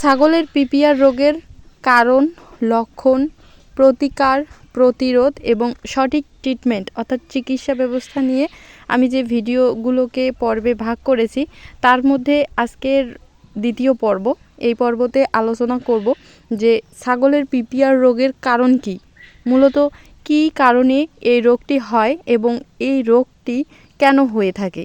ছাগলের পিপিআর রোগের কারণ, লক্ষণ, প্রতিকার, প্রতিরোধ এবং সঠিক ট্রিটমেন্ট অর্থাৎ চিকিৎসা ব্যবস্থা নিয়ে আমি যে ভিডিওগুলোকে পর্বে ভাগ করেছি, তার মধ্যে আজকের দ্বিতীয় পর্ব। এই পর্বতে আলোচনা করব যে ছাগলের পিপিআর রোগের কারণ কি। মূলত কী কারণে এই রোগটি হয় এবং এই রোগটি কেন হয়ে থাকে।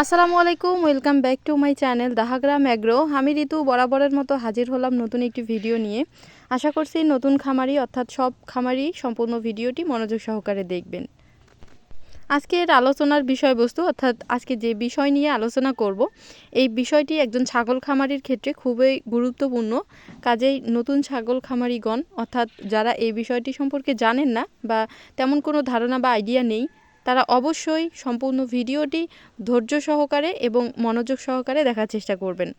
আসসালামু আলাইকুম, welcome back to my channel Dahagram Agro আমি ঋতু বরাবরের মতো হাজির হলাম নতুন একটি ভিডিও নিয়ে। আশা করছি নতুন খামারি অর্থাৎ সব খামারি সম্পূর্ণ ভিডিওটি মনোযোগ সহকারে দেখবেন। আজকের আলোচনার বিষয়বস্তু অর্থাৎ আজকে যে বিষয় নিয়ে আলোচনা করব, এই বিষয়টি একজন ছাগল খামারির ক্ষেত্রে খুবই গুরুত্বপূর্ণ। কাজেই নতুন ছাগল খামারিগণ অর্থাৎ যারা এই বিষয়টি সম্পর্কে জানেন না বা তেমন কোনো ধারণা বা আইডিয়া নেই তারা অবশ্যই সম্পূর্ণ ভিডিওটি ধৈর্য সহকারে এবং মনোযোগ সহকারে দেখার চেষ্টা করবেন।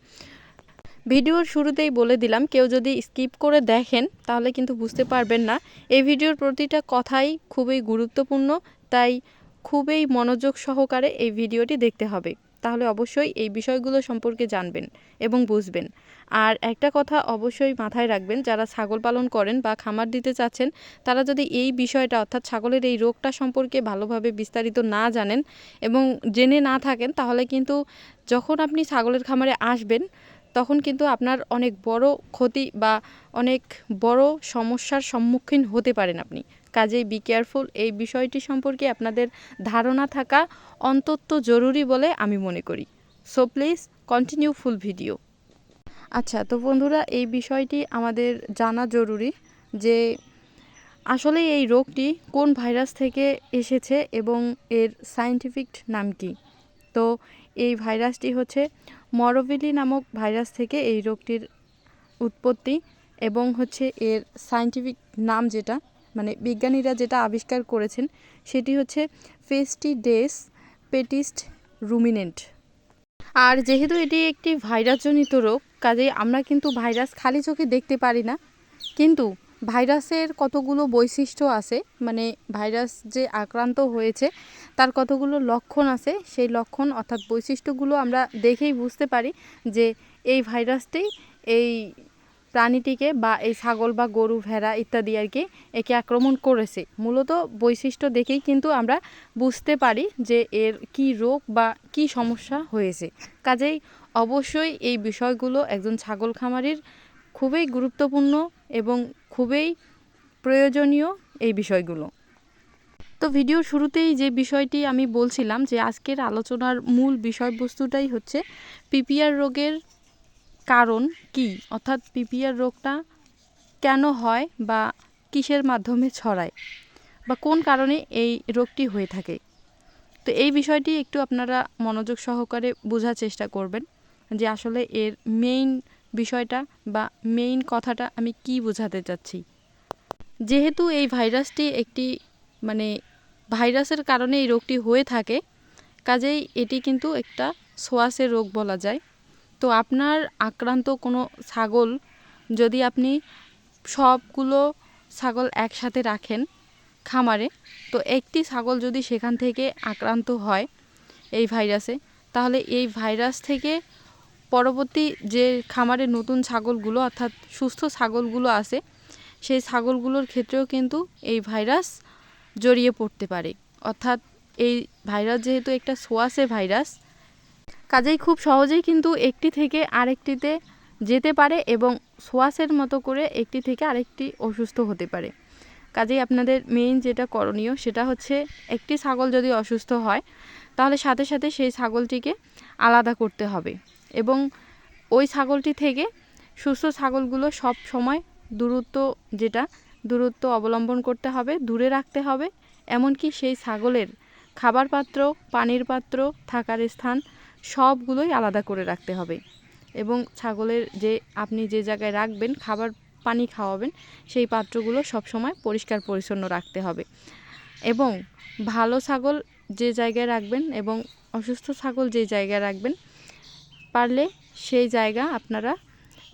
ভিডিওর শুরুতেই বলে দিলাম, কেউ যদি স্কিপ করে দেখেন তাহলে কিন্তু বুঝতে পারবেন না। এই ভিডিওর প্রতিটা কথাই খুবই গুরুত্বপূর্ণ, তাই খুবই মনোযোগ সহকারে এই ভিডিওটি দেখতে হবে। তাহলে অবশ্যই এই বিষয়গুলো সম্পর্কে জানবেন এবং বুঝবেন। আর একটা কথা অবশ্যই মাথায় রাখবেন, যারা ছাগল পালন করেন বা খামার দিতে চাচ্ছেন, তারা যদি এই বিষয়টা অর্থাৎ ছাগলের এই রোগটা সম্পর্কে ভালোভাবে বিস্তারিত না জানেন এবং জেনে না থাকেন, তাহলে কিন্তু যখন আপনি ছাগলের খামারে আসবেন তখন কিন্তু আপনার অনেক বড় ক্ষতি বা অনেক বড় সমস্যার সম্মুখীন হতে পারেন আপনি। কাজেই বি কেয়ারফুল এই বিষয়টি সম্পর্কে আপনাদের ধারণা থাকা অন্তত জরুরি বলে আমি মনে করি। So please continue full video আচ্ছা তো বন্ধুরা, এই বিষয়টি আমাদের জানা জরুরি যে আসলে এই রোগটি কোন ভাইরাস থেকে এসেছে এবং এর সায়েন্টিফিক নাম কি? তো এই ভাইরাসটি হচ্ছে মরোভিলি নামক ভাইরাস থেকে এই রোগটির উৎপত্তি এবং হচ্ছে এর সায়েন্টিফিক নাম যেটা মানে বিজ্ঞানীরা যেটা আবিষ্কার করেছেন সেটি হচ্ছে ফেস্টিডেস পেটিস্ট রুমিনেন্ট আর যেহেতু এটি একটি ভাইরাসজনিত রোগ, কাজেই আমরা কিন্তু ভাইরাস খালি চোখে দেখতে পারি না, কিন্তু ভাইরাসের কতগুলো বৈশিষ্ট্য আছে? মানে ভাইরাস যে আক্রান্ত হয়েছে, তার কতগুলো লক্ষণ আছে? সেই লক্ষণ অর্থাৎ বৈশিষ্ট্যগুলো আমরা দেখেই বুঝতে পারি যে এই ভাইরাসটি এই প্রাণীটিকে বা এই ছাগল বা গরু, ভেড়া ইত্যাদি আর কি একে আক্রমণ করেছে। মূলত বৈশিষ্ট্য দেখেই কিন্তু আমরা বুঝতে পারি যে এর কি রোগ বা কি সমস্যা হয়েছে। কাজেই অবশ্যই এই বিষয়গুলো একজন ছাগল খামারির খুবই গুরুত্বপূর্ণ এবং খুবই প্রয়োজনীয় এই বিষয়গুলো। তো ভিডিওর শুরুতেই যে বিষয়টি আমি বলছিলাম যে আজকের আলোচনার মূল বিষয়বস্তুটাই হচ্ছে পিপিআর রোগের কারণ কি? অর্থাৎ পিপিআর রোগটা কেন হয় বা কিসের মাধ্যমে ছড়ায়? বা কোন কারণে এই রোগটি হয়ে থাকে? তো এই বিষয়টি একটু আপনারা মনোযোগ সহকারে বোঝার চেষ্টা করবেন যে আসলে এর মেইন বিষয়টা বা মেইন কথাটা আমি কি বোঝাতে চাচ্ছি। যেহেতু এই ভাইরাসটি একটি মানে ভাইরাসের কারণে এই রোগটি হয়ে থাকে, কাজেই এটি কিন্তু একটা সোয়াসের রোগ বলা যায়। তো আপনার আক্রান্ত কোনো ছাগল যদি আপনি সবগুলো ছাগল একসাথে রাখেন খামারে, তো একটি ছাগল যদি সেখান থেকে আক্রান্ত হয় এই ভাইরাসে, তাহলে এই ভাইরাস থেকে পরবর্তী যে খামারে নতুন ছাগলগুলো, অর্থাৎ সুস্থ ছাগলগুলো আছে সেই ছাগলগুলোর ক্ষেত্রেও কিন্তু এই ভাইরাস জড়িয়ে পড়তে পারে। অর্থাৎ এই ভাইরাস যেহেতু একটা সোয়াসে ভাইরাস, কাজেই খুব সহজেই কিন্তু একটি থেকে আরেকটিতে যেতে পারে এবং সোয়াসের মতো করে একটি থেকে আরেকটি অসুস্থ হতে পারে। কাজেই আপনাদের মেইন যেটা করণীয়, সেটা হচ্ছে একটি ছাগল যদি অসুস্থ হয়, তাহলে সাথে সাথে সেই ছাগলটিকে আলাদা করতে হবে। এবং ওই ছাগলটি থেকে সুস্থ ছাগলগুলো সব সময় দূরত্ব যেটা, দূরত্ব অবলম্বন করতে হবে, দূরে রাখতে হবে। এমনকি সেই ছাগলের খাবার পাত্র, পানির পাত্র, থাকার স্থান সবগুলোই আলাদা করে রাখতে হবে। এবং ছাগলের যে, আপনি যে জায়গায় রাখবেন, খাবার, পানি খাওয়াবেন, সেই পাত্রগুলো সবসময় পরিষ্কার পরিচ্ছন্ন রাখতে হবে। এবং ভালো ছাগল যে জায়গায় রাখবেন এবং অসুস্থ ছাগল যে জায়গায় রাখবেন পারলে সেই জায়গা আপনারা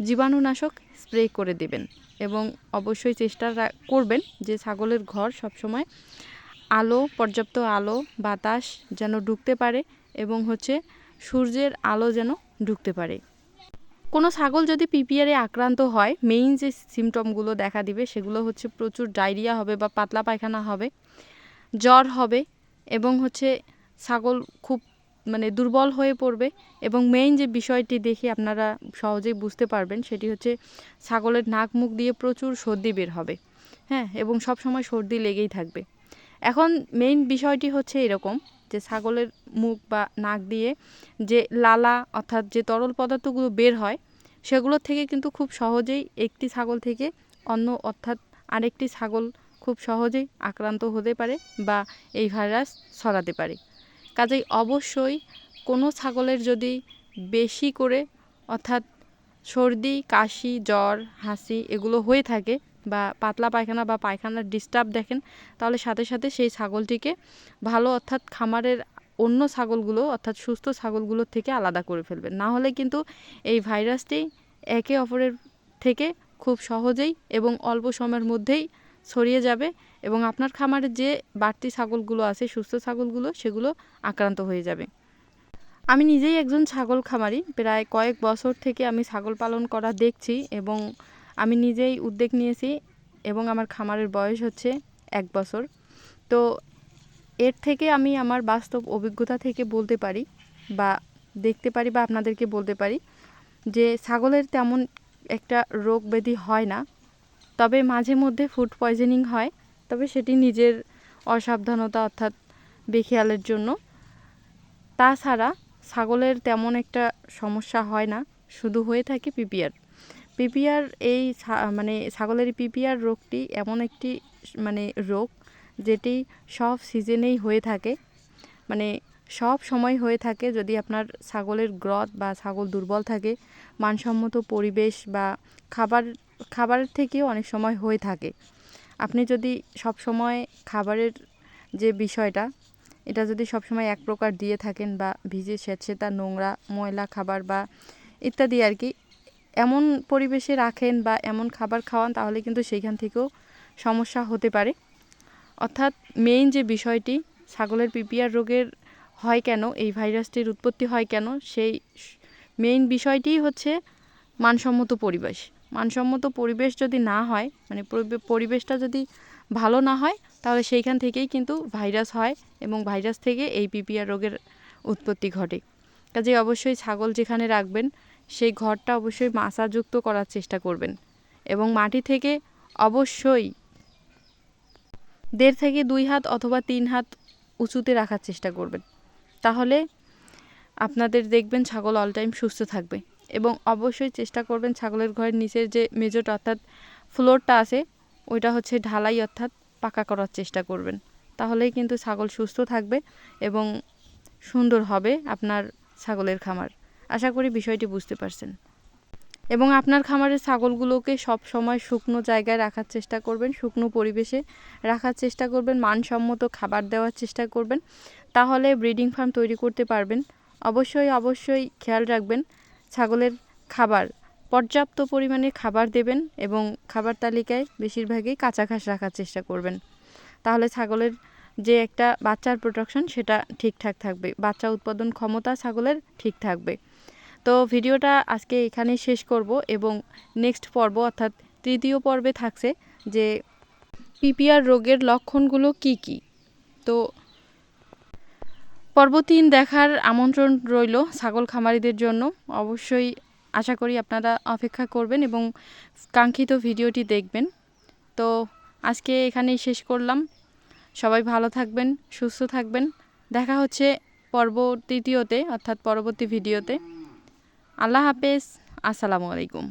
জীবাণুনাশক স্প্রে করে দেবেন এবং অবশ্যই চেষ্টা করবেন যে ছাগলের ঘর সবসময় আলো, পর্যাপ্ত আলো, বাতাস যেন ঢুকতে পারে এবং হচ্ছে সূর্যের আলো যেন ঢুকতে পারে। কোনো ছাগল যদি পিপিআরে আক্রান্ত হয় মেইন যে সিমটমগুলো দেখা দিবে সেগুলো হচ্ছে প্রচুর ডায়রিয়া হবে বা পাতলা পায়খানা হবে, জ্বর হবে এবং হচ্ছে ছাগল খুব মানে দুর্বল হয়ে পড়বে এবং মেইন যে বিষয়টি দেখে আপনারা সহজেই বুঝতে পারবেন সেটি হচ্ছে ছাগলের নাক মুখ দিয়ে প্রচুর সর্দি বের হবে হ্যাঁ? এবং সব সময় সর্দি লেগেই থাকবে। এখন মেইন বিষয়টি হচ্ছে এরকম যে ছাগলের মুখ বা নাক দিয়ে যে লালা অর্থাৎ যে তরল পদার্থগুলো বের হয়, সেগুলোর থেকে কিন্তু খুব সহজেই একটি ছাগল থেকে অন্য অর্থাৎ আরেকটি ছাগল খুব সহজেই আক্রান্ত হতে পারে বা এই ভাইরাস ছড়াতে পারে। কাজেই অবশ্যই কোনো ছাগলের যদি বেশি করে, অর্থাৎ সর্দি, কাশি, জ্বর, হাসি এগুলো হয়ে থাকে বা পাতলা পায়খানা বা পায়খানার ডিস্টার্ব দেখেন, তাহলে সাথে সাথে সেই ছাগলটিকে ভালো, অর্থাৎ খামারের অন্য ছাগলগুলো, অর্থাৎ সুস্থ ছাগলগুলোর থেকে আলাদা করে ফেলবেন। না হলে কিন্তু এই ভাইরাসটি একে অপরের থেকে খুব সহজেই এবং অল্প সময়ের মধ্যেই ছড়িয়ে যাবে এবং আপনার খামারে যে বাড়তি ছাগলগুলো আছে, সুস্থ ছাগলগুলো, সেগুলো আক্রান্ত হয়ে যাবে। আমি নিজেই একজন ছাগল খামারি। প্রায় কয়েক বছর থেকে আমি ছাগল পালন করা দেখছি এবং আমি নিজেই উদ্যোগ নিয়েছি এবং আমার খামারের বয়স হচ্ছে এক বছর। তো এর থেকে আমি আমার বাস্তব অভিজ্ঞতা থেকে বলতে পারি বা দেখতে পারি বা আপনাদেরকে বলতে পারি যে ছাগলের তেমন একটা রোগ ব্যাধি হয় না। তবে মাঝে মধ্যে ফুড পয়জনিং হয়, তবে সেটি নিজের অসাবধানতা অর্থাৎ বেখেয়ালের জন্য। তাছাড়া ছাগলের তেমন একটা সমস্যা হয় না, শুধু হয়ে থাকে পিপিআর। পিপিআর এই মানে ছাগলের পিপিআর রোগটি এমন একটি মানে রোগ যেটি সব সিজনেই হয়ে থাকে। মানে সব সময় হয়ে থাকে যদি আপনার ছাগলের গ্রথ বা ছাগল দুর্বল থাকে, মানসম্মত পরিবেশ বা খাবার খাবারের থেকেও অনেক সময় হয়ে থাকে। আপনি যদি সব সময় খাবারের যে বিষয়টা, এটা যদি সবসময় এক প্রকার দিয়ে থাকেন বা ভিজে স্যাঁতসেঁতা, নোংরা, ময়লা খাবার বা ইত্যাদি আর কি, এমন পরিবেশে রাখেন বা এমন খাবার খাওয়ান, তাহলে কিন্তু সেইখান থেকেও সমস্যা হতে পারে। অর্থাৎ মেইন যে বিষয়টি, ছাগলের পিপিআর রোগের হয় কেন, এই ভাইরাসটির উৎপত্তি হয় কেন, সেই মেইন বিষয়টিই হচ্ছে মানসম্মত পরিবেশ। মানসম্মত পরিবেশ যদি না হয় মানে পরিবেশটা যদি ভালো না হয়, তাহলে সেইখান থেকেই কিন্তু ভাইরাস হয় এবং ভাইরাস থেকে এই পিপিআর রোগের উৎপত্তি ঘটে। কাজে অবশ্যই ছাগল যেখানে রাখবেন, সেই ঘরটা অবশ্যই মাছাযুক্ত করার চেষ্টা করবেন এবং মাটি থেকে অবশ্যই দেড় থেকে দুই হাত অথবা তিন হাত উঁচুতে রাখার চেষ্টা করবেন। তাহলে আপনাদের দেখবেন ছাগল অল টাইম সুস্থ থাকবে। এবং অবশ্যই চেষ্টা করবেন ছাগলের ঘরের নিচের যে মেজট অর্থাৎ ফ্লোরটা আছে, ওইটা হচ্ছে ঢালাই অর্থাৎ পাকা করার চেষ্টা করবেন। তাহলেই কিন্তু ছাগল সুস্থ থাকবে এবং সুন্দর হবে আপনার ছাগলের খামার। আশা করি বিষয়টি বুঝতে পারছেন। এবং আপনার খামারের ছাগলগুলোকে সব সময় শুকনো জায়গায় রাখার চেষ্টা করবেন, শুকনো পরিবেশে রাখার চেষ্টা করবেন, মানসম্মত খাবার দেওয়ার চেষ্টা করবেন। তাহলে ব্রিডিং ফার্ম তৈরি করতে পারবেন। অবশ্যই অবশ্যই খেয়াল রাখবেন ছাগলের খাবার, পর্যাপ্ত পরিমাণে খাবার দেবেন এবং খাবার তালিকায় বেশিরভাগই কাঁচা ঘাস রাখার চেষ্টা করবেন। তাহলে ছাগলের যে একটা বাচ্চার প্রোডাকশন সেটা ঠিকঠাক থাকবে। বাচ্চা উৎপাদন ক্ষমতা ছাগলের ঠিক থাকবে। তো ভিডিওটা আজকে এখানেই শেষ করব এবং নেক্সট পর্ব অর্থাৎ তৃতীয় পর্বে থাকছে যে পিপিআর রোগের লক্ষণগুলো কি কি। তো পর্ব তিন দেখার আমন্ত্রণ রইল ছাগল খামারিদের জন্য। অবশ্যই আশা করি আপনারা অপেক্ষা করবেন এবং কাঙ্ক্ষিত ভিডিওটি দেখবেন। তো আজকে এখানেই শেষ করলাম। সবাই ভালো থাকবেন, সুস্থ থাকবেন। দেখা হচ্ছে পর্ব তৃতীয়তে, অর্থাৎ পরবর্তী ভিডিওতে। আল্লাহ হাফেজ। আসসালামু আলাইকুম।